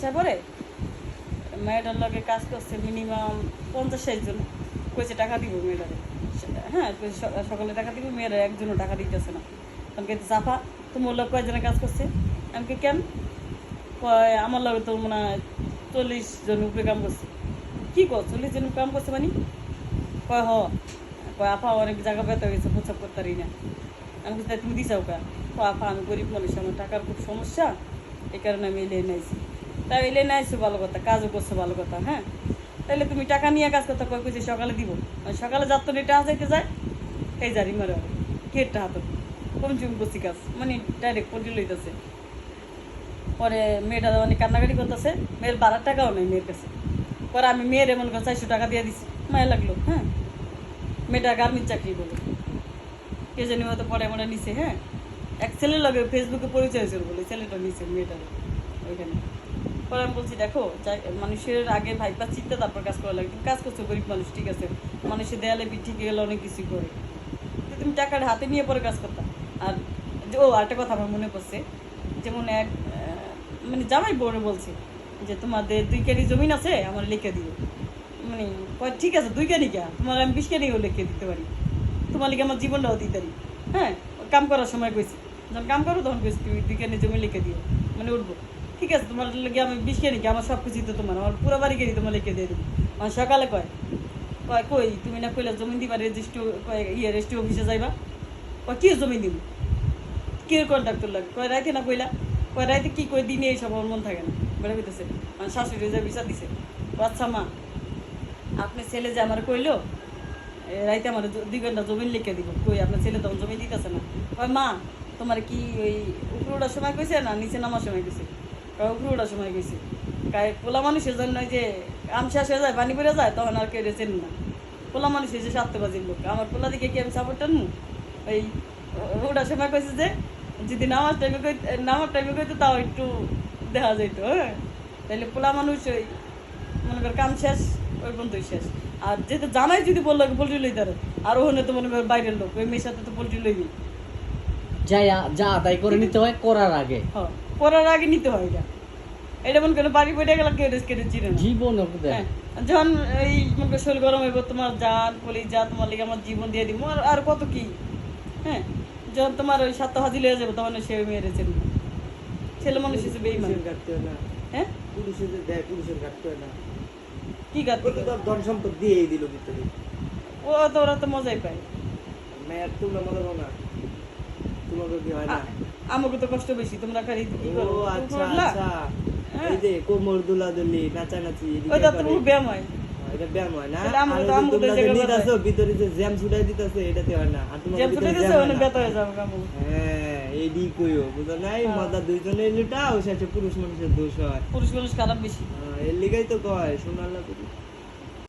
আসার পরে মেয়েটার লগে কাজ করছে মিনিমাম পঞ্চাশ ষাট জন। কইছে টাকা দিব মেয়েটারে। হ্যাঁ সকালে টাকা দিব, মেয়েরা একজনও টাকা দিতেছে না। আমাকে চাপা, তোমার লোক কয়জনে কাজ করছে? আমি কি কেন? কয়, আমার লগে তো মনে হয় চল্লিশ জন উপরে কাম করছে। কী কর চল্লিশ জন কাম করছে মানে? কয়, হ। কয়, আপা অনেক জায়গা পেতে গেছে প্রচার করতে পারি না। আমি "তাই তুমি দিছাও কা কয়, আপা, আমি গরিব মানুষ, আমার টাকার খুব সমস্যা, এই কারণে আমি এলে নাইছি তাই এলে নাইছো ভালো কথা, কাজও করছ ভালো কথা হ্যাঁ? তাহলে তুমি টাকা নিয়ে কাজ করতে কয়, কইছে সকালে দিব। সকালে যাত তো এটা যাইতে যায়, এই জারি মারে কেটটা হাত। কম চুম করছি কাজ মানে ডাইরেক্ট পল্টি লইতেছে। পরে মেয়েটা অনেক কান্নাকাটি করতেছে, মেয়ের বারো টাকাও নেই মেয়ের কাছে। পরে আমি মেয়ের এমন করে চারশো টাকা দিয়ে দিছি, মায়া লাগল হ্যাঁ? মেয়েটা গার্মেন্ট চাকরি বলে কে জানি হয়তো পরে মনে নিছে হ্যাঁ? এক ছেলের লগে ফেসবুকে পরিচয় হয়েছিল বলে, ছেলেটা নিছে মেয়েটার, ওইখানে। পরে বলছি, দেখো মানুষের আগে ভাইপা চিন্তা তারপর কাজ করা লাগে তুমি কাজ করছ, গরিব মানুষ, ঠিক আছে। মানুষের দেয়ালে পিঠে গেলে অনেক কিছুই করে। তুমি টাকাটা হাতে নিয়ে পরে কাজ করতাম আর ও, আরেকটা কথা আমার মনে পড়ছে। যেমন এক মানে জামাই বউরে বলছে যে, তোমাদের দুই কেজি জমিন আছে, আমার লিখে দিও। মানে ঠিক আছে, দুই কেজি কে? তোমার আমি বিশ কেজিও লিখে দিতে পারি। তোমার লিখে আমার জীবনটাও দিতে পারি। হ্যাঁ কাম করার সময় কইছি। যখন কাম করো, তখন কইছি, তুমি দুই কেজি জমি লিখে দিও। মানে উঠবো। ঠিক আছে, তোমার লেগে আমি বিশ কেজি আমার সব কিছুই তো তোমার, আমার পুরো বাড়ি কেজি তোমার লিখে দিয়ে দেবো। আমার সকালে কয়? কয়, কই, তুমি না কইলা জমি দিবা রেজিস্ট্রি ইয়ে রেজিস্ট্রি অফিসে যাইবা? কয়, কি জমি দিব? কি কন্ট্রাক্টর লাগে? কয়, রাইতে না কইলা? কয়, রাইতে কি কই দিনে এইসব আমার মন থাকে না। বেড়ে কইতেছে, আমার শাশুড়ি যা বিচার দিছে। আচ্ছা মা আপনি ছেলে যে আমার কইলো রাইতে আমার দুই ঘণ্টা জমিন লিখে দিব। কই, আপনার ছেলে তখন জমি দিতেছে না। কয়, মা, তোমার কি ওই উপরে ওঠার সময় কইছে না নিচে নামার সময় কইছে? উপরে ওঠার সময় কইছে কায় পোলা মানুষের জন্য যে আম শেষ হয়ে যায় পানি পড়ে যায় তখন আর কেউ চেন না। পোলা মানুষের যে সাতটা বাজির লোক। আমার পোলা দিকে কি আমি সাপোর্ট টানু ওই ওটার সময় কইছে যে যদি নামাজ টাইমে কই নামার টাইমে কইতো তাও একটু দেখা যাইতো হ্যাঁ? তাহলে পোলা মানুষ ওই মনে কর কাম শেষ ওই পর্যন্তই শেষ। আর যেহেতু জামাই যদি বলল পোলট্রি লই তার আর ওখানে তো মনে কর বাইরের লোক ওই মেয়ের সাথে তো পোলট্রি লইবি। যাই আ- যা আদায় করে নিতে হয় করার আগে। হ্যাঁ করার আগে নিতে হয় এটা। এটা মনে করো বাড়ি গেলে কেউ রেস্ট কেটে চিনে জীবন হ্যাঁ, যখন এই মনে করো শরীর গরম হইব তোমার জান কলি যা তোমার লিগে আমার জীবন দিয়ে দিব আর আর কত কি? হ্যাঁ যখন তোমার ওই সাতটা হাজি লেগে যাবে তখন সে মেয়েরে চেন। ছেলে মানুষ হিসেবে বেইমান পুলিশের ঘাটতে হয় না। হ্যাঁ? যে দেয় পুলিশের ঘাটতে হয় না। কি গাত ও তো ধন সম্পদ দিয়েই দিল ভিতরে। ও তো ওরা তো মজাই পায়। মেয়ের তোমরা মনে করো না। তোমাকে কি হয় না? আমাকে তো কষ্ট বেশি তোমরা খালি কি করো আচ্ছা আচ্ছা। এই যে কোমর দুলাদুলি নাচানাচি ওইটা তো ব্যায়াম হয়। এটা ব্যায়াম না। তো- আমাকে ভিতরে যে জ্যাম ছুটাই দিতেছে এটাতে হয় না। আর তোমার জ্যাম হয় ওখানে ব্যথা হয়ে যাবে কামু। হ্যাঁ এইডি কইও বুঝো নাই? হ্যাঁ। মাদা দুইজনে লুটাও শেষে পুরুষ মানুষের দোষ হয়। পুরুষ মানুষ খারাপ বেশি। হ্যাঁ, এর লিগাই তো কয় সোনার লাগুরি